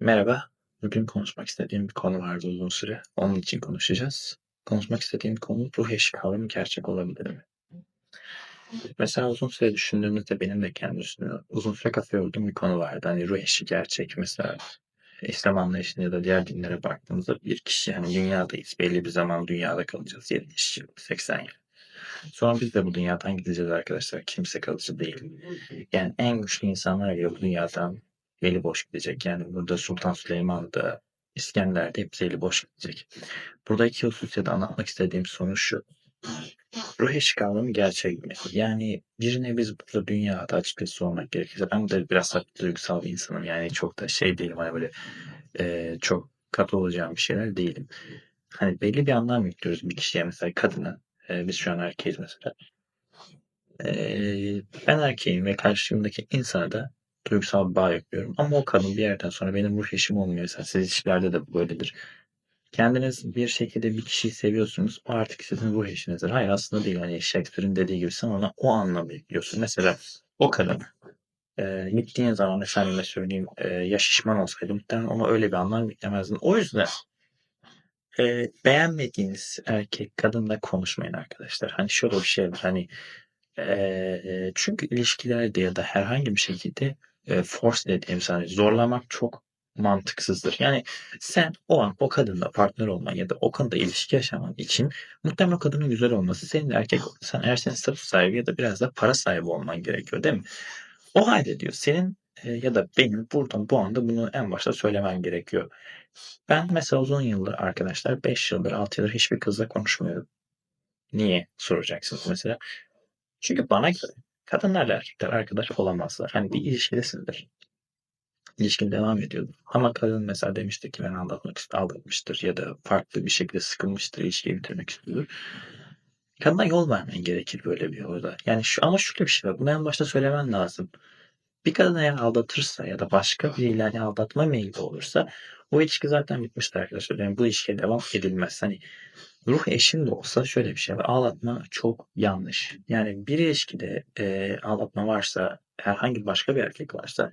Merhaba. Bugün konuşmak istediğim bir konu vardı uzun süre. Onun için konuşacağız. Konuşmak istediğim konu ruh eşi kavramı gerçek olabilir mi? Mesela uzun süre düşündüğümüzde benim de kendi üstüne uzun süre kafa yorduğum bir konu vardı. Hani ruh eşi gerçek mesela İslam anlayışına ya da diğer dinlere baktığımızda bir kişi hani dünyadayız. Belli bir zaman dünyada kalacağız. 70 yıl, 80 yıl. Sonra biz de bu dünyadan gideceğiz arkadaşlar. Kimse kalıcı değil. Yani en güçlü insanlar bile bu dünyadan eli boş gidecek. Yani burada Sultan Süleyman da İskender de hepsi eli boş gidecek. Buradaki hususiyede anlatmak istediğim sonuç şu. Ruh eşi gerçek mi? Yani birine biz burada dünyada açıkçası olmak gerekirse ben de biraz da duygusal bir insanım. Yani çok da şey değilim hani böyle e, çok katı olacağım bir şeyler değilim. Hani belli bir anlam yüklüyoruz bir kişiye mesela kadına. E, biz şu an erkeğiz mesela. E, ben erkeğim ve karşımdaki insana da duygusal bir bağ yüklüyorum. Ama o kadın bir yerden sonra benim ruh eşim olmuyor. Mesela siz ilişkilerde de bu böyledir. Kendiniz bir şekilde bir kişiyi seviyorsunuz. O artık sizin ruh eşinizdir. Hayır aslında değil. Hani Shakespeare'in dediği gibi sen ona o anlamı yüklüyorsun. Mesela o kadın e, gittiğin zaman efendime söyleyeyim e, ya şişman olsaydı muhtemelen ona öyle bir anlam yüklemezdin. O yüzden e, beğenmediğiniz erkek kadınla konuşmayın arkadaşlar. Hani şöyle bir şey var. Hani e, çünkü ilişkilerde ya da herhangi bir şekilde e, force dediğimiz hani zorlamak çok mantıksızdır. Yani sen o an o kadınla partner olman ya da o konuda ilişki yaşaman için muhtemelen o kadının güzel olması senin erkek sen eğer senin statü sahibi ya da biraz da para sahibi olman gerekiyor değil mi? O halde diyor senin e, ya da benim buradan bu anda bunu en başta söylemem gerekiyor. Ben mesela uzun yıldır arkadaşlar 5 yıldır 6 yıldır hiçbir kızla konuşmuyorum. Niye soracaksınız mesela? Çünkü bana göre kadınlarla erkekler arkadaş olamazlar. Hani bir ilişkidesindir. İlişkin devam ediyordur. Ama kadın mesela demiştir ki ben aldatmak aldatmıştır ya da farklı bir şekilde sıkılmıştır, ilişkiyi bitirmek istiyordur. Kadına yol vermen gerekir böyle bir yolda. Yani şu ama şöyle bir şey var. Bunu en başta söylemen lazım. Bir kadın eğer aldatırsa ya da başka biriyle hani aldatma meyilli olursa o ilişki zaten bitmiştir arkadaşlar. Yani bu ilişkiye devam edilmez. Hani ruh eşin de olsa şöyle bir şey var. Ağlatma çok yanlış. Yani bir ilişkide e, ağlatma varsa herhangi başka bir erkek varsa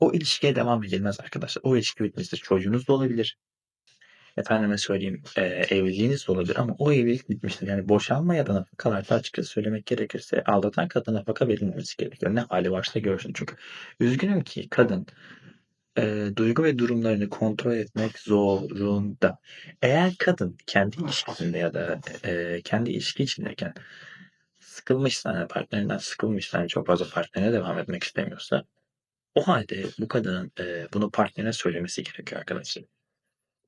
o ilişkiye devam edilmez arkadaşlar. O ilişki bitmiştir. Çocuğunuz da olabilir. Efendime söyleyeyim e, evliliğiniz de olabilir ama o evlilik bitmiştir. Yani boşanma ya da nafakalarda açıkçası söylemek gerekirse aldatan kadına nafaka verilmemesi gerekiyor. Ne hali varsa görsün. Çünkü üzgünüm ki kadın e, duygu ve durumlarını kontrol etmek zorunda. Eğer kadın kendi ilişkisinde ya da e, kendi ilişki içindeyken sıkılmışsa, yani partnerinden sıkılmışsa, yani çok fazla partnerine devam etmek istemiyorsa o halde bu kadının e, bunu partnerine söylemesi gerekiyor arkadaşlar.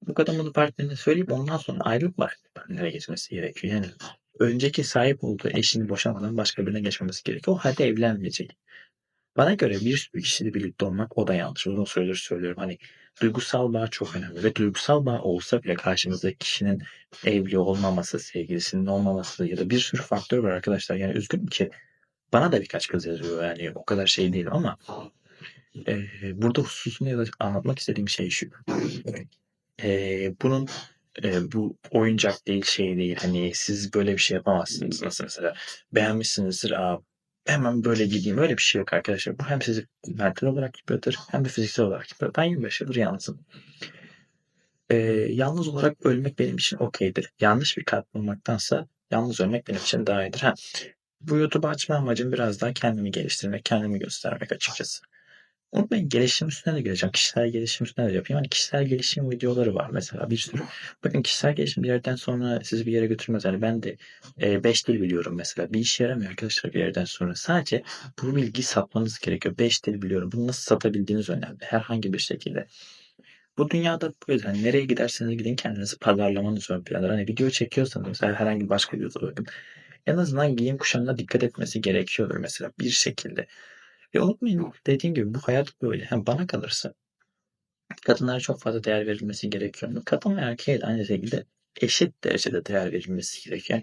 Bu kadın bunu partnerine söyleyip ondan sonra ayrılıp partnere geçmesi gerekiyor. Yani önceki sahip olduğu eşini boşanmadan başka birine geçmemesi gerekiyor. O halde evlenmeyecek. Bana göre bir sürü kişiyle birlikte olmak o da yanlış. Uzun süredir söylüyorum. Hani duygusal bağ çok önemli ve duygusal bağ olsa bile karşımızdaki kişinin evli olmaması, sevgilisinin olmaması ya da bir sürü faktör var arkadaşlar. Yani üzgünüm ki bana da birkaç kız yazıyor yani o kadar şey değil ama e, burada hususunu anlatmak istediğim şey şu. E, bunun e, bu oyuncak değil şey değil. Hani siz böyle bir şey yapamazsınız. Nasıl mesela beğenmişsinizdir. Aa, hemen böyle gideyim. Öyle bir şey yok arkadaşlar. Bu hem sizi mental olarak yıpratır hem de fiziksel olarak yıpratır. Ben 25 yıldır yalnızım. Ee, yalnız olarak ölmek benim için okeydir. Yanlış bir kalp bulmaktansa yalnız ölmek benim için daha iyidir. Ha, bu YouTube'u açma amacım biraz daha kendimi geliştirmek, kendimi göstermek açıkçası. Unutmayın gelişim üstüne de geleceğim. Kişisel gelişim üstüne de yapayım. Hani kişisel gelişim videoları var mesela bir sürü. Bakın kişisel gelişim bir yerden sonra sizi bir yere götürmez. Yani ben de 5 dil biliyorum mesela. Bir işe yaramıyor arkadaşlar bir yerden sonra. Sadece bu bilgiyi satmanız gerekiyor. 5 dil biliyorum. Bunu nasıl satabildiğiniz önemli. Herhangi bir şekilde. Bu dünyada yüzden hani nereye giderseniz gidin kendinizi pazarlamanız ön plandır. Hani video çekiyorsanız mesela herhangi başka bir bakın. En azından giyim kuşamına dikkat etmesi gerekiyordur mesela bir şekilde. Ve unutmayın dediğim gibi bu hayat böyle. Hem bana kalırsa kadınlara çok fazla değer verilmesi gerekiyor. Kadın ve erkeğe de aynı şekilde eşit derecede değer verilmesi gerekiyor.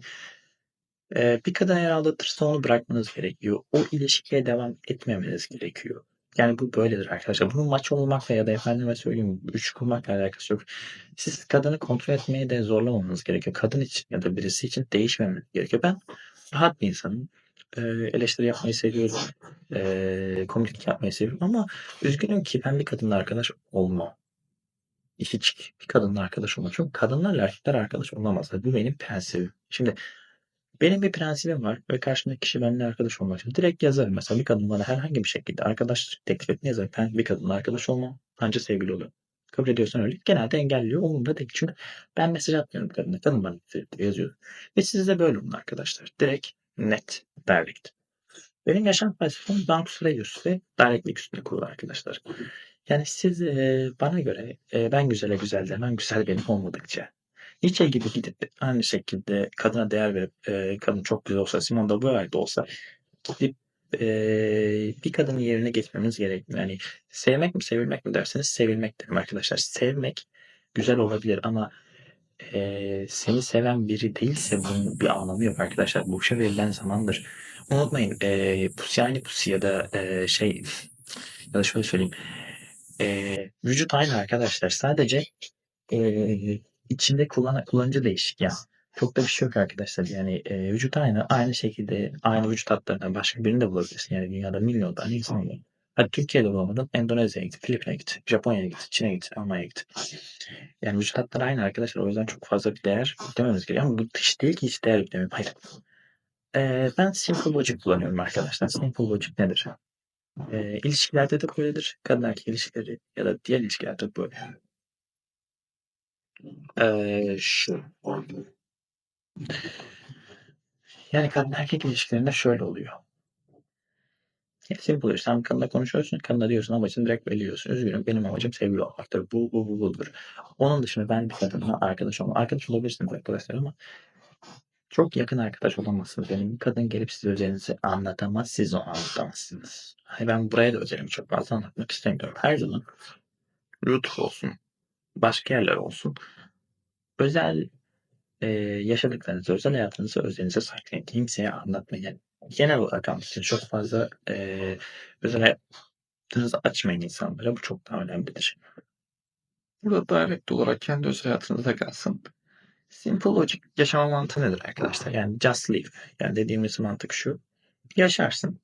Yani, e, bir kadın eğer aldatırsa onu bırakmanız gerekiyor. O ilişkiye devam etmemeniz gerekiyor. Yani bu böyledir arkadaşlar. Bunun maç olmakla ya da efendime söyleyeyim üç kurmakla alakası yok. Siz kadını kontrol etmeye de zorlamamanız gerekiyor. Kadın için ya da birisi için değişmemeniz gerekiyor. Ben rahat bir insanım. E, eleştiri yapmayı seviyorum. E, komiklik yapmayı seviyorum ama üzgünüm ki ben bir kadınla arkadaş olmam. hiç bir kadınla arkadaş olmam. Çünkü kadınlarla erkekler arkadaş olamazlar. Bu benim prensibim. Şimdi benim bir prensibim var ve karşımdaki kişi benimle arkadaş olmak için direkt yazarım. Mesela bir kadın bana herhangi bir şekilde arkadaşlık teklif ettiğinde yazarım. Ben bir kadınla arkadaş olmam. Anca sevgili oluyorum. Kabul ediyorsan öyle. Genelde engelliyor. Umurumda değil. Çünkü ben mesaj atmıyorum kadına. Kadın bana yazıyor. Ve siz de böyle olun arkadaşlar. Direkt, net, direct. Benim yaşam felsefem Bankus Reus ve directlik üstüne kurulu arkadaşlar. Yani siz e, bana göre e, ben güzele güzel demem, güzel benim olmadıkça. Nietzsche gibi gidip aynı şekilde kadına değer verip e, kadın çok güzel olsa, Simone de Beauvoir de olsa gidip e, bir kadının yerine geçmemiz gerekmiyor. Yani sevmek mi sevilmek mi derseniz sevilmek derim arkadaşlar. Sevmek güzel olabilir ama e, seni seven biri değilse bunun bir anlamı yok arkadaşlar. Boşa verilen zamandır. Unutmayın e, pusi aynı pusi ya da e, şey ya da şöyle söyleyeyim. E, vücut aynı arkadaşlar. Sadece e, içinde kullan kullanıcı değişik ya. Çok da bir şey yok arkadaşlar. Yani e, vücut aynı. Aynı şekilde aynı vücut hatlarından başka birini de bulabilirsin. Yani dünyada milyon tane insan var. Hadi Türkiye'de bulamadın. Endonezya'ya git, Filipin'e git, Japonya'ya git, Çin'e git, Almanya'ya git. Yani vücut hatları aynı arkadaşlar. O yüzden çok fazla bir değer yüklememiz gerekiyor. Ama bu hiç değil ki hiç değer yüklemiyorum. Hayır. Ee, ben Simple Logic kullanıyorum arkadaşlar. Simple Logic nedir? Ee, ilişkilerde de böyledir. Kadın erkek ilişkileri ya da diğer ilişkilerde de böyle. Ee, şu. Yani kadın erkek ilişkilerinde şöyle oluyor. Simple oluyor. Sen kadınla konuşuyorsun. Kadına diyorsun amacını direkt belirliyorsun. Üzgünüm benim amacım sevgili olmaktır. Bu, bu, bu, budur. Onun dışında ben bir kadınla arkadaş olmam. Arkadaş olabilirsiniz arkadaşlar ama çok yakın arkadaş olamazsınız. Yani bir kadın gelip size özelinizi anlatamaz. Siz onu anlatamazsınız. Hani ben buraya da özelimi çok fazla anlatmak istemiyorum. Her zaman YouTube olsun. Başka yerler olsun. Özel e, yaşadıklarınızı, özel hayatınızı özelinize saklayın. Kimseye anlatmayın. Genel olarak anlatın. Çok fazla e, özel hayatınızı açmayın insanlara. Bu çok daha önemlidir. Burada direkt olarak kendi özel hayatınızda kalsın. Simple logic yaşama mantığı nedir arkadaşlar? Yani just live. Yani dediğimiz mantık şu. Yaşarsın.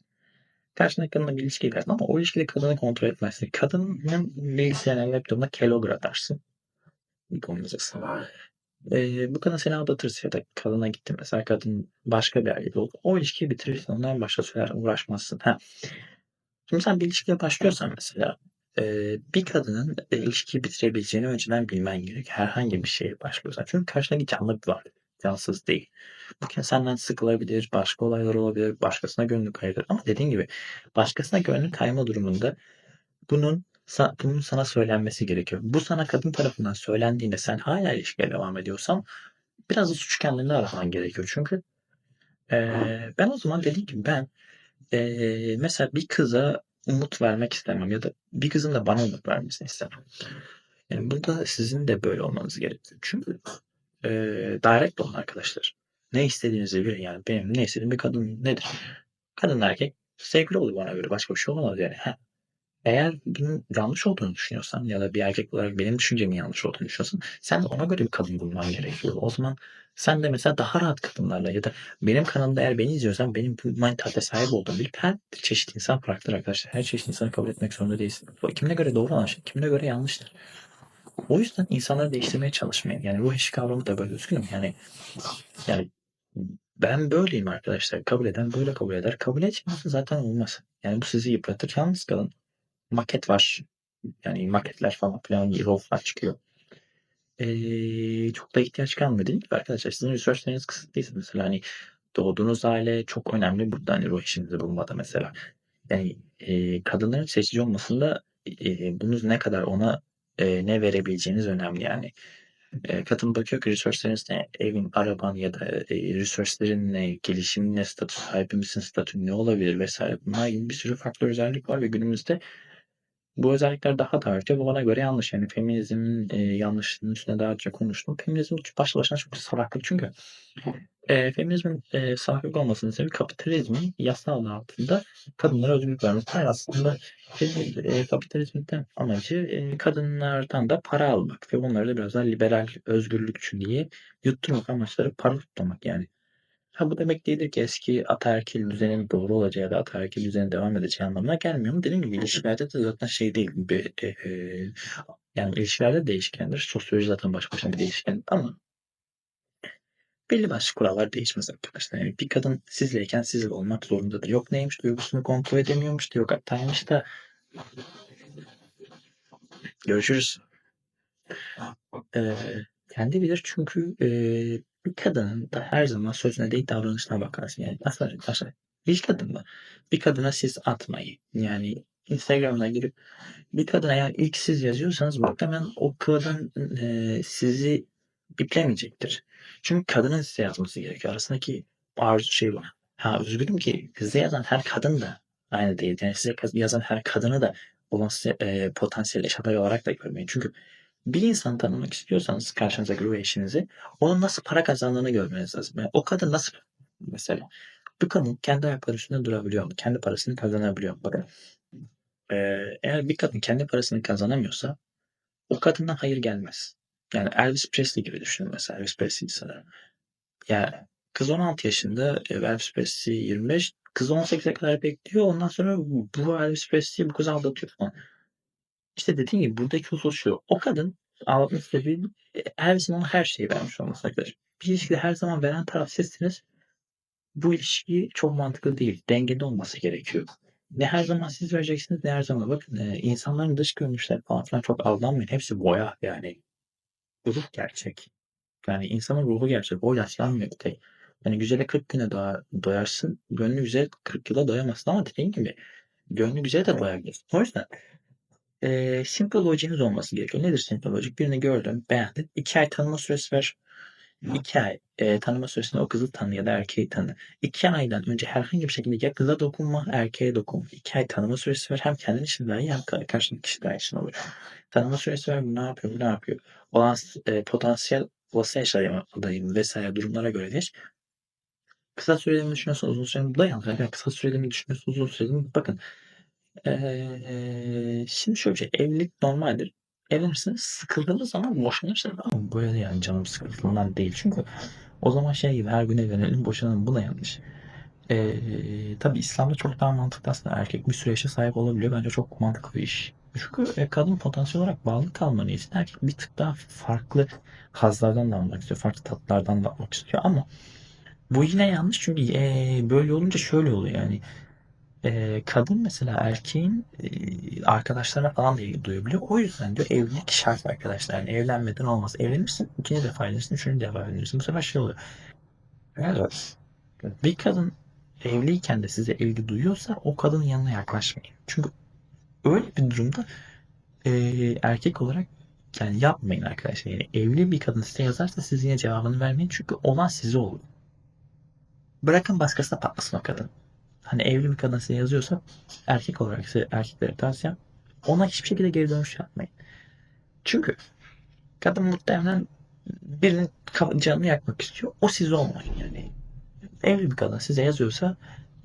Karşındaki kadınla bir ilişki girersin ama o ilişkide kadını kontrol etmezsin. Kadının bilgisayarına laptopuna kelogra atarsın. İlk olmayacaksın. Ee, bu kadın seni aldatırsa ya da kadına gitti mesela kadın başka bir erkek oldu. O ilişkiyi bitirirsin. Ondan başka şeyler uğraşmazsın. Ha. Şimdi sen bir ilişkiye başlıyorsan mesela e, bir kadının e, ilişkiyi bitirebileceğini önceden bilmen gerek. Herhangi bir şeye başlıyorsan. Çünkü karşındaki canlı bir varlık. Cansız değil. Bu kez senden sıkılabilir, başka olaylar olabilir, başkasına gönlü kayabilir. Ama dediğim gibi başkasına gönlü kayma durumunda bunun bunun sana söylenmesi gerekiyor. Bu sana kadın tarafından söylendiğinde sen hala ilişkiye devam ediyorsan biraz da suç kendini araman gerekiyor. Çünkü e, ben o zaman dediğim gibi ben e, mesela bir kıza umut vermek istemem ya da bir kızın da bana umut vermesini istemem. Yani burada sizin de böyle olmanız gerekiyor. Çünkü e, direct olun arkadaşlar. Ne istediğinizi bilin yani. Benim ne istediğim bir kadın nedir? Kadın erkek sevgili olur bana göre. Başka bir şey olamaz yani. Ha. Eğer yanlış olduğunu düşünüyorsan ya da bir erkek olarak benim düşüncemin yanlış olduğunu düşünüyorsan sen de ona göre bir kadın bulman gerekiyor. O zaman sen de mesela daha rahat kadınlarla ya da benim kanalımda eğer beni izliyorsan benim bu mentalite sahip olduğum bilip her çeşit insan farklıdır arkadaşlar. Her çeşit insanı kabul etmek zorunda değilsin. Kimine göre doğru olan şey, kimine göre yanlıştır. O yüzden insanları değiştirmeye çalışmayın. Yani ruh eşi kavramı da böyle üzgünüm. Yani yani ben böyleyim arkadaşlar. Kabul eden böyle kabul eder. Kabul etmezse zaten olmaz. Yani bu sizi yıpratır. Yalnız kalın. Maket var. Yani maketler falan filan RAW'lar çıkıyor. Ee, çok da ihtiyaç kalmıyor değil mi arkadaşlar? Sizin researchleriniz kısıtlıysa mesela hani doğduğunuz aile çok önemli burada hani ruh eşinizi bulmada mesela. Yani e, kadınların seçici olmasında e, bunun ne kadar ona e, ne verebileceğiniz önemli yani. E, kadın bakıyor ki resource'leriniz ne, evin, araban ya da e, resource'lerin ne, gelişimin ne, statü sahibi misin, statü ne olabilir vesaire. Bunlar gibi bir sürü farklı özellik var ve günümüzde bu özellikler daha da artıyor. Bu bana göre yanlış. Yani feminizmin e, yanlışlığının üstüne daha önce konuştum. Feminizm başlı başına çok salaklık çünkü. E, feminizmin e, salaklık olmasının sebebi kapitalizmin yasal altında kadınlara özgürlük vermesi. Hayır aslında e, kapitalizmin amacı e, kadınlardan da para almak ve bunları da biraz daha liberal özgürlükçü diye yutturmak amaçları para tutmak yani. Ha bu demek değildir ki eski ataerkil düzenin doğru olacağı ya da ataerkil düzenin devam edeceği anlamına gelmiyor mu? Dediğim gibi ilişkilerde de zaten şey değil. Bir, e, e, Yani ilişkilerde değişkendir. Sosyoloji zaten baş başına bir değişken ama belli başlı kurallar değişmez arkadaşlar. Yani bir kadın sizleyken sizle olmak zorundadır. Yok neymiş duygusunu kontrol edemiyormuş da yok hattaymış da görüşürüz. Ee, kendi bilir çünkü e, bir kadının da her zaman sözüne değil davranışına bakarsın. Yani aslında arkadaşlar bir kadın da bir kadına siz atmayı yani Instagram'ına girip bir kadına eğer ilk siz yazıyorsanız muhtemelen o kadın e, sizi biplemeyecektir. Çünkü kadının size yazması gerekiyor. Arasındaki arzu şey var. Ha üzgünüm ki size yazan her kadın da aynı değil. Yani size yazan her kadını da olan e, potansiyel eş olarak da görmeyin. Çünkü bir insanı tanımak istiyorsanız karşınızdaki ruh eşinizi onun nasıl para kazandığını görmeniz lazım. Yani o kadın nasıl mesela bu kadın kendi ayakları üstünde durabiliyor mu? Kendi parasını kazanabiliyor mu? Bakın eğer bir kadın kendi parasını kazanamıyorsa o kadından hayır gelmez. Yani Elvis Presley gibi düşünün mesela Elvis Presley sanırım. Yani kız 16 yaşında Elvis Presley 25 kız 18'e kadar bekliyor ondan sonra bu Elvis Presley bu kızı aldatıyor falan. İşte dediğim gibi buradaki husus şu. O kadın aldatmak istediği Elvis'in ona her şeyi vermiş olması arkadaşlar. Bir ilişkide her zaman veren taraf sizsiniz. Bu ilişki çok mantıklı değil. Dengede olması gerekiyor. Ne her zaman siz vereceksiniz ne her zaman. Bakın e, insanların dış görünüşleri falan filan çok aldanmayın. Hepsi boya yani. Ruh gerçek. Yani insanın ruhu gerçek. O yaşlanmıyor bir tek. Yani güzele 40 güne doğa, doyarsın. Gönlü güzel 40 yıla doyamazsın ama dediğin gibi gönlü güzel de doyabilirsin. O yüzden e, simple logiciniz olması gerekiyor. Nedir simple logic? Birini gördün, beğendin. 2 ay tanıma süresi ver. 2 ay e, tanıma süresinde o kızı tanı ya da erkeği tanı. 2 aydan önce herhangi bir şekilde ya kıza dokunma, erkeğe dokunma. 2 ay tanıma süresi ver. Hem kendin için daha iyi hem karşındaki kişi daha için olur. Tanıma süresi ver. Bu ne yapıyor, bu ne yapıyor. Olan e, potansiyel olası eşya adayım vesaire durumlara göre değil. Kısa süreli mi düşünüyorsun, uzun süreli mi? Bu da yanlış. Yani kısa süreli mi düşünüyorsun, uzun süreli mi? Bakın. Ee, şimdi şöyle bir şey. Evlilik normaldir evlenirsiniz. Sıkıldığınız zaman boşanırsınız ama böyle yani canım sıkıldığından değil. Çünkü o zaman şey gibi her gün evlenelim boşanalım bu da yanlış. Ee, tabi İslam'da çok daha mantıklı aslında erkek bir süreçte sahip olabiliyor. Bence çok mantıklı bir iş. Çünkü e, kadın potansiyel olarak bağlı kalmanı için erkek bir tık daha farklı hazlardan da almak istiyor. Farklı tatlardan da almak istiyor ama bu yine yanlış çünkü e, böyle olunca şöyle oluyor yani e, kadın mesela erkeğin e, arkadaşlarına falan da ilgi duyabiliyor. O yüzden diyor evlilik şart arkadaşlar. Yani evlenmeden olmaz. Evlenirsin, ikinci defa evlenirsin, üçüncü defa evlenirsin. Bu sefer şey oluyor. Evet. Bir kadın evliyken de size ilgi duyuyorsa o kadının yanına yaklaşmayın. Çünkü öyle bir durumda e, erkek olarak yani yapmayın arkadaşlar. Yani evli bir kadın size yazarsa siz yine cevabını vermeyin. Çünkü olan size oluyor. Bırakın başkasına patlasın o kadın hani evli bir kadın size yazıyorsa erkek olarak size erkeklere tavsiyem ona hiçbir şekilde geri dönüş yapmayın. Çünkü kadın muhtemelen birinin canını yakmak istiyor. O siz olmayın yani. Evli bir kadın size yazıyorsa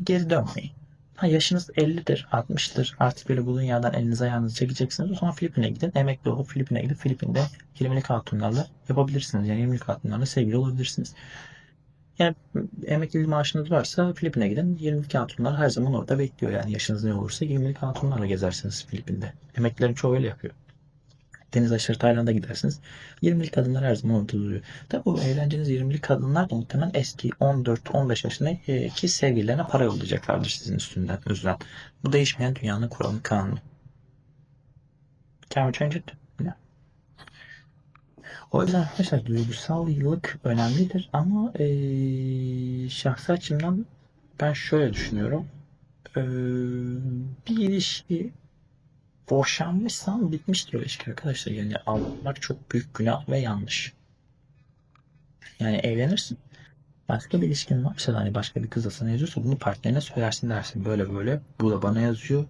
geri dönmeyin. Ha yaşınız 50'dir, 60'tır. Artık böyle bulun yerden elinize ayağınızı çekeceksiniz. Zaman Filipin'e gidin. Emekli olup Filipin'e gidip Filipin'de 20'lik hatunlarla yapabilirsiniz. Yani 20'lik hatunlarla sevgili olabilirsiniz. Yani emeklilik maaşınız varsa Filipin'e gidin. 22 hatunlar her zaman orada bekliyor. Yani yaşınız ne olursa 22 hatunlarla gezersiniz Filipin'de. Emeklilerin çoğu öyle yapıyor. Deniz aşırı Tayland'a gidersiniz. 20'lik kadınlar her zaman orada duruyor. Tabi bu eğlenceniz 20'lik kadınlar da muhtemelen eski 14-15 yaşındaki sevgililerine para yollayacaklardır sizin üstünden özlen. Bu değişmeyen dünyanın kuralı kanunu. Can we change it? O yüzden arkadaşlar duygusallık önemlidir ama e, şahsi açımdan ben şöyle düşünüyorum. E, bir ilişki boşanmışsan bitmiştir o ilişki arkadaşlar. Yani aldatmak çok büyük günah ve yanlış. Yani evlenirsin. Başka bir ilişkin varsa hani başka bir kız da sana yazıyorsa bunu partnerine söylersin dersin. Böyle böyle bu da bana yazıyor.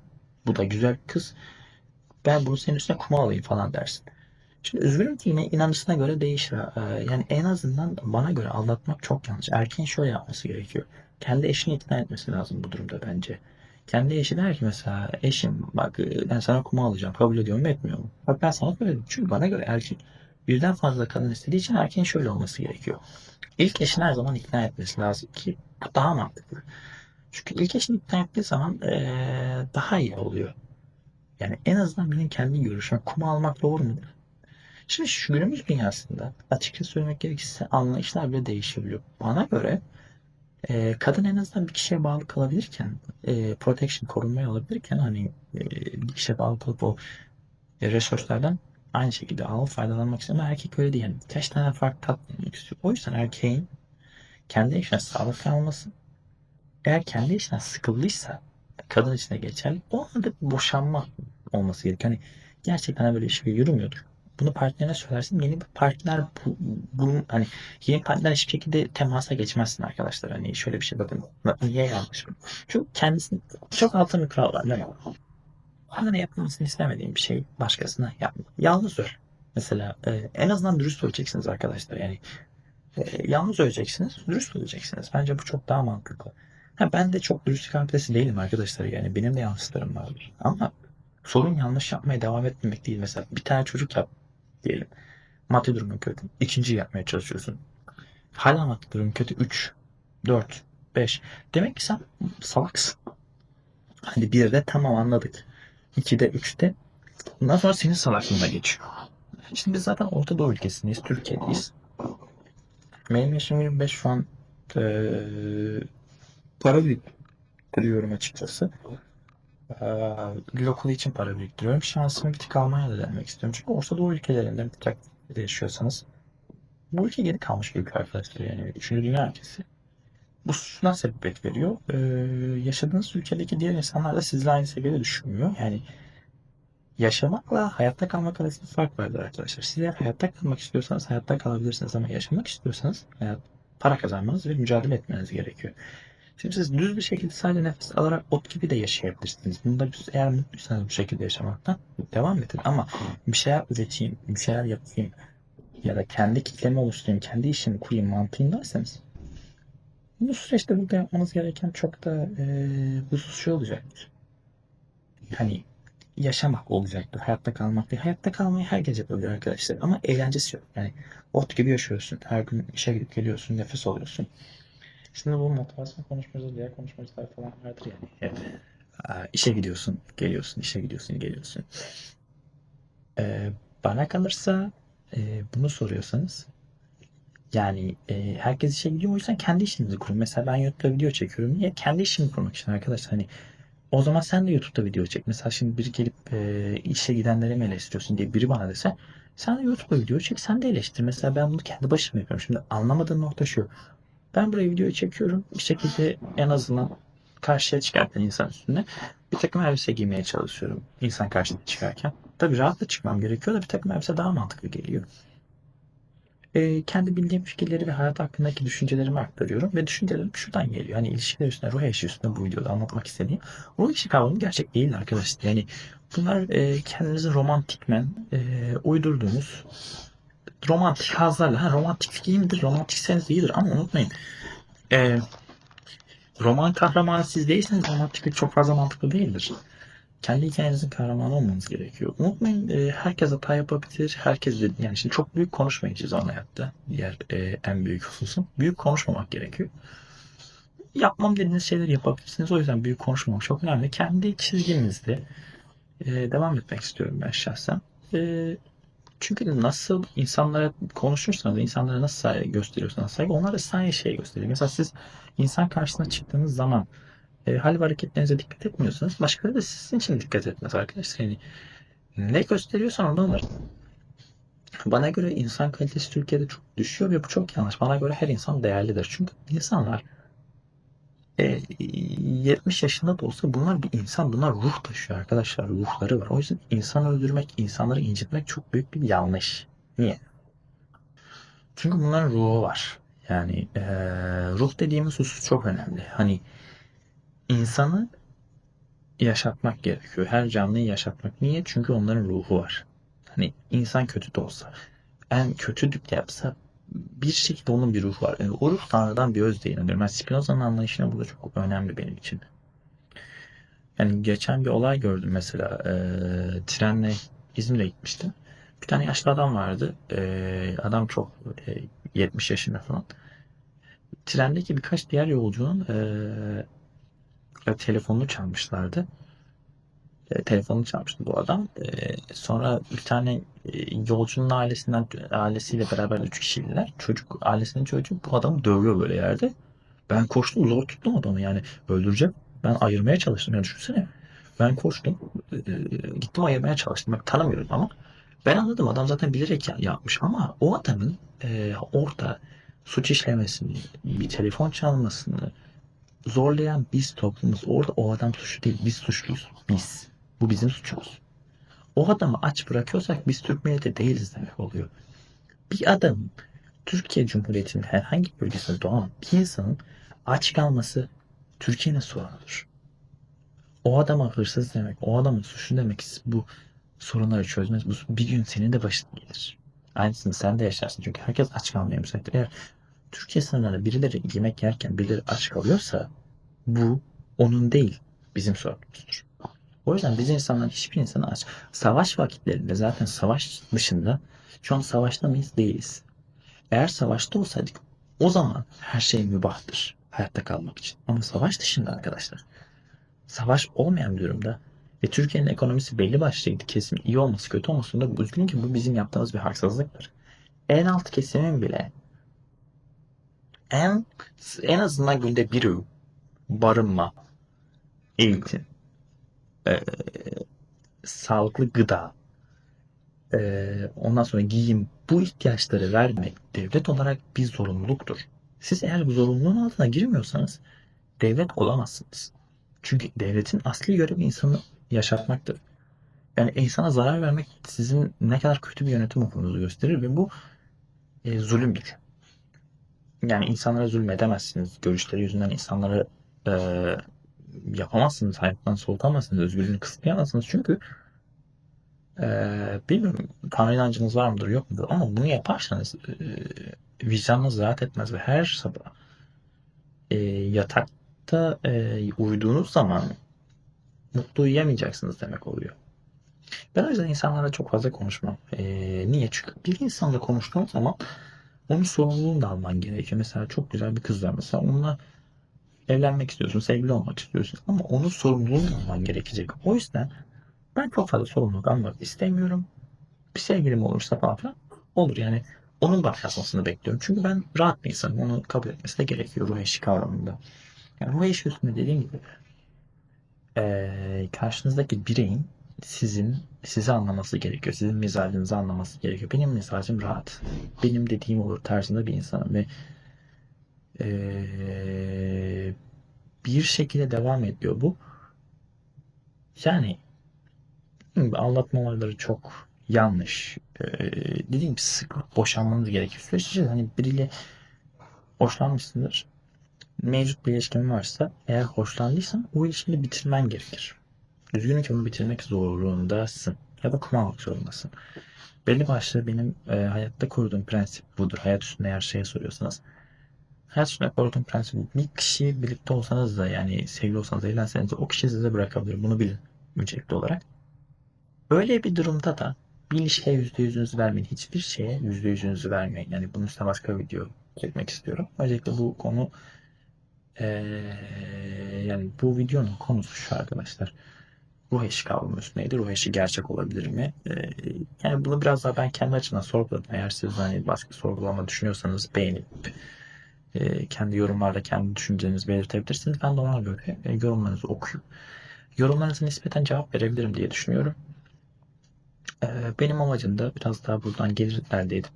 Bu da güzel kız. Ben bunu senin üstüne kuma alayım falan dersin. Şimdi üzgünüm ki yine inanışına göre değişir. Ee, yani en azından bana göre aldatmak çok yanlış. Erkeğin şöyle yapması gerekiyor. Kendi eşini ikna etmesi lazım bu durumda bence. Kendi eşi der ki mesela eşim bak e, ben sana kuma alacağım. Kabul ediyor mu etmiyor mu? Bak ben sana söyledim. Çünkü bana göre erkek birden fazla kadın istediği için erkeğin şöyle olması gerekiyor. İlk eşini her zaman ikna etmesi lazım ki daha mantıklı. Çünkü ilk eşini ikna ettiği zaman ee, daha iyi oluyor. Yani en azından benim kendi görüşüm kuma almak doğru mudur? Şimdi şu günümüz dünyasında açıkça söylemek gerekirse anlayışlar bile değişebiliyor. Bana göre e, kadın en azından bir kişiye bağlı kalabilirken e, protection korunmayı alabilirken hani e, bir kişiye bağlı kalıp o e, resource'lardan aynı şekilde alıp faydalanmak istiyor ama erkek öyle değil. Yani tane farklı tatmak istiyor. O yüzden erkeğin kendi işine sağlık alması eğer kendi işinden sıkıldıysa kadın içine geçerli o anda bir boşanma olması gerekiyor. Hani gerçekten böyle ilişki yürümüyordur. Bunu partnerine söylersin. Yeni bir partner bu, bunun hani yeni partner hiçbir şekilde temasa geçmezsin arkadaşlar. Hani şöyle bir şey bakın. Niye yanlış? Çünkü kendisini çok altın bir kural var. Bana yapmasını istemediğim bir şey başkasına yapma. Yalnız öl. Mesela e, en azından dürüst olacaksınız arkadaşlar. Yani e, yalnız öleceksiniz, dürüst olacaksınız. Bence bu çok daha mantıklı. Ha, ben de çok dürüst kapitesi değilim arkadaşlar. Yani benim de yanlışlarım vardır. Ama sorun yanlış yapmaya devam etmemek değil. Mesela bir tane çocuk yap diyelim. Maddi durumun kötü. İkinci yapmaya çalışıyorsun. Hala maddi durum kötü. 3, 4, 5. Demek ki sen salaksın. Hani bir de tamam anladık. 2'de 3'te bundan sonra senin salaklığına geçiyor. Şimdi biz zaten Orta Doğu ülkesindeyiz. Türkiye'deyiz. Benim yaşım 25 şu an ee, para biriktiriyorum açıkçası. Ee, dil okulu için para biriktiriyorum. Şansımı bir tık Almanya'da denemek istiyorum. Çünkü Orta Doğu ülkelerinde tık yaşıyorsanız bu ülke geri kalmış bir ülke arkadaşlar. Yani üçüncü dünya ülkesi. Bu şuna sebebiyet veriyor. Ee, yaşadığınız ülkedeki diğer insanlar da sizle aynı seviyede düşünmüyor. Yani yaşamakla hayatta kalmak arasında fark vardır arkadaşlar. Siz eğer hayatta kalmak istiyorsanız hayatta kalabilirsiniz ama yaşamak istiyorsanız hayat, para kazanmanız ve mücadele etmeniz gerekiyor. Şimdi siz düz bir şekilde sadece nefes alarak ot gibi de yaşayabilirsiniz. Bunda biz eğer mutluysanız bu şekilde yaşamaktan devam edin. Ama bir şeyler üreteyim, bir şeyler yapayım ya da kendi kitlemi oluşturayım, kendi işimi kurayım mantığındaysanız bu süreçte burada yapmanız gereken çok da e, husus şey olacaktır. Hani yaşamak olacaktır. Hayatta kalmak değil. Hayatta kalmayı herkes yapabilir arkadaşlar. Ama eğlencesi yok. Yani ot gibi yaşıyorsun. Her gün işe gidip geliyorsun. Nefes alıyorsun. Şimdi bu motivasyon konuşmacısı, diğer konuşmacılar falan vardır yani. Aa, işe gidiyorsun, geliyorsun, işe gidiyorsun, geliyorsun. Ee, bana kalırsa e, bunu soruyorsanız yani e, herkes işe gidiyor o yüzden kendi işinizi kurun. Mesela ben YouTube'da video çekiyorum. Niye? Kendi işimi kurmak için arkadaşlar. Hani o zaman sen de YouTube'da video çek. Mesela şimdi biri gelip e, işe gidenleri mi eleştiriyorsun diye biri bana dese sen de YouTube'da video çek sen de eleştir. Mesela ben bunu kendi başıma yapıyorum. Şimdi anlamadığım nokta şu. Ben buraya videoyu çekiyorum. Bir şekilde en azından karşıya çıkarken insan üstünde bir takım elbise giymeye çalışıyorum. İnsan karşısına çıkarken. Tabii rahat da çıkmam gerekiyor da bir takım elbise daha mantıklı geliyor. Ee, kendi bildiğim fikirleri ve hayat hakkındaki düşüncelerimi aktarıyorum. Ve düşüncelerim şuradan geliyor. Hani ilişkiler üstüne, ruh eşi üstüne bu videoda anlatmak istediğim. Ruh eşi kavramı gerçek değil arkadaşlar. Yani bunlar e, kendinizin romantikmen e, uydurduğunuz romantik hazlarla. Ha, romantiklik iyi midir? Romantikseniz iyidir ama unutmayın. E, roman kahramanı siz değilseniz romantiklik çok fazla mantıklı değildir. Kendi hikayenizin kahramanı olmanız gerekiyor. Unutmayın e, herkes hata yapabilir. Herkes de, yani şimdi çok büyük konuşmayacağız an hayatta. Diğer e, en büyük hususum. Büyük konuşmamak gerekiyor. Yapmam dediğiniz şeyleri yapabilirsiniz. O yüzden büyük konuşmamak çok önemli. Kendi çizgimizde e, devam etmek istiyorum ben şahsen. E, çünkü nasıl insanlara konuşursanız, insanlara nasıl saygı gösteriyorsanız saygı, onlar da size aynı şeyi gösteriyor. Mesela siz insan karşısına çıktığınız zaman e, hal ve hareketlerinize dikkat etmiyorsanız başkaları da sizin için dikkat etmez arkadaşlar. Yani ne gösteriyorsan onu alır. Bana göre insan kalitesi Türkiye'de çok düşüyor ve bu çok yanlış. Bana göre her insan değerlidir. Çünkü insanlar e, 70 yaşında da olsa bunlar bir insan. Bunlar ruh taşıyor arkadaşlar. Ruhları var. O yüzden insan öldürmek, insanları incitmek çok büyük bir yanlış. Niye? Çünkü bunların ruhu var. Yani e, ruh dediğimiz husus çok önemli. Hani insanı yaşatmak gerekiyor. Her canlıyı yaşatmak. Niye? Çünkü onların ruhu var. Hani insan kötü de olsa, en kötülük de yapsa bir şekilde onun bir ruhu var. Yani o ruh Tanrı'dan bir özde inanıyorum. Yani Spinoza'nın anlayışına burada çok önemli benim için. Yani geçen bir olay gördüm mesela. E, trenle İzmir'e gitmiştim. Bir tane yaşlı adam vardı. E, adam çok e, 70 yaşında falan. Trendeki birkaç diğer yolcunun e, telefonunu çalmışlardı. Telefonunu çalmıştı bu adam. Sonra bir tane yolcunun ailesinden ailesiyle beraber üç kişiydiler. Çocuk ailesinin çocuğu bu adamı dövüyor böyle yerde. Ben koştum zor tuttum adamı yani öldürecek. Ben ayırmaya çalıştım ya düşünsene. Ben koştum. gittim ayırmaya çalıştım. Bak tanımıyorum ama. Ben anladım adam zaten bilerek ya- yapmış ama o adamın orada suç işlemesini, bir telefon çalmasını zorlayan biz toplumuz. Orada o adam suçlu değil. Biz suçluyuz. Biz. Bu bizim suçumuz. O adamı aç bırakıyorsak biz Türk milleti değiliz demek oluyor. Bir adam Türkiye Cumhuriyeti'nin herhangi bir bölgesinde doğan bir insanın aç kalması Türkiye'nin sorunudur. O adama hırsız demek, o adamın suçlu demek bu sorunları çözmez. Bu bir gün senin de başına gelir. Aynısını sen de yaşarsın. Çünkü herkes aç kalmaya müsaittir. Eğer Türkiye sınırlarında birileri yemek yerken birileri aç kalıyorsa bu onun değil bizim sorunumuzdur. O yüzden biz insanlar hiçbir insanı aç. Savaş vakitlerinde zaten savaş dışında şu an savaşta mıyız? Değiliz. Eğer savaşta olsaydık o zaman her şey mübahtır hayatta kalmak için. Ama savaş dışında arkadaşlar. Savaş olmayan bir durumda ve Türkiye'nin ekonomisi belli başlıydı. Kesim iyi olması kötü olması da üzgünüm ki bu bizim yaptığımız bir haksızlıktır. En alt kesimin bile en en azından günde bir barınma, eğitim, e, sağlıklı gıda, e, ondan sonra giyim bu ihtiyaçları vermek devlet olarak bir zorunluluktur. Siz eğer bu zorunluluğun altına girmiyorsanız devlet olamazsınız. Çünkü devletin asli görevi insanı yaşatmaktır. Yani insana zarar vermek sizin ne kadar kötü bir yönetim okuduğunuzu gösterir ve bu e, zulümdür. Yani insanlara zulmedemezsiniz. Görüşleri yüzünden insanları e, yapamazsınız. Hayattan soğutamazsınız. Özgürlüğünü kısıtlayamazsınız. Çünkü e, bilmiyorum Tanrı inancınız var mıdır yok mudur ama bunu yaparsanız e, vicdanınız rahat etmez ve her sabah e, yatakta e, uyuduğunuz zaman mutlu uyuyamayacaksınız demek oluyor. Ben o yüzden insanlarla çok fazla konuşmam. E, niye? Çünkü bir insanla konuştuğun zaman onun sorumluluğunu da alman gerekiyor. Mesela çok güzel bir kız var. Mesela onunla evlenmek istiyorsun, sevgili olmak istiyorsun ama onun sorumluluğunu alman gerekecek. O yüzden ben çok fazla sorumluluk almak istemiyorum. Bir sevgilim olursa falan filan olur yani. Onun bana yazmasını bekliyorum. Çünkü ben rahat bir insanım. Onu kabul etmesi de gerekiyor ruh eşi kavramında. Yani ruh eşi üstünde dediğim gibi ee, karşınızdaki bireyin sizin sizi anlaması gerekiyor. Sizin mizacınızı anlaması gerekiyor. Benim mizacım rahat. Benim dediğim olur tarzında bir insanım ve ee, bir şekilde devam ediyor bu. Yani anlatma çok yanlış. Ee, dediğim gibi sık boşanmanız gerekiyor. Süreçte hani biriyle hoşlanmışsındır. Mevcut bir ilişkin varsa eğer hoşlandıysan o ilişkiyi bitirmen gerekir. Ki onu bitirmek zorundasın. Ya da kumarmak zorundasın. Belli başlı benim e, hayatta kurduğum prensip budur. Hayat üstünde her şeye soruyorsanız. Üstünde kurduğum prensip bir kişi birlikte olsanız da yani sevgili olsanız evlenseniz de o kişi size bırakabilir. Bunu bilin öncelikli olarak. Öyle bir durumda da bir ilişkiye yüzde yüzünüzü vermeyin. Hiçbir şeye yüzde yüzünüzü vermeyin. Yani bunun üstüne başka bir video çekmek istiyorum. Özellikle bu konu ee, yani bu videonun konusu şu arkadaşlar. Ruh eşi kavramı üstüneydi. Ruh eşi gerçek olabilir mi? Ee, yani bunu biraz daha ben kendi açımdan sorguladım. Eğer siz hani başka sorgulama düşünüyorsanız beğenip e, kendi yorumlarda kendi düşüncenizi belirtebilirsiniz. Ben de ona göre e, yorumlarınızı okuyup yorumlarınıza nispeten cevap verebilirim diye düşünüyorum. Ee, benim amacım da biraz daha buradan gelir elde edip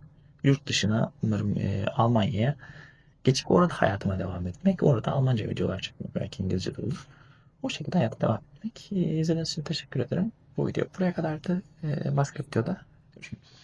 yurt dışına umarım e, Almanya'ya geçip orada hayatıma devam etmek. Orada Almanca videolar çekmek. Belki İngilizce de olur. O şekilde hayata devam etmek. Ee, İzlediğiniz için teşekkür ederim. Bu video buraya kadardı. Ee, başka videoda görüşmek üzere.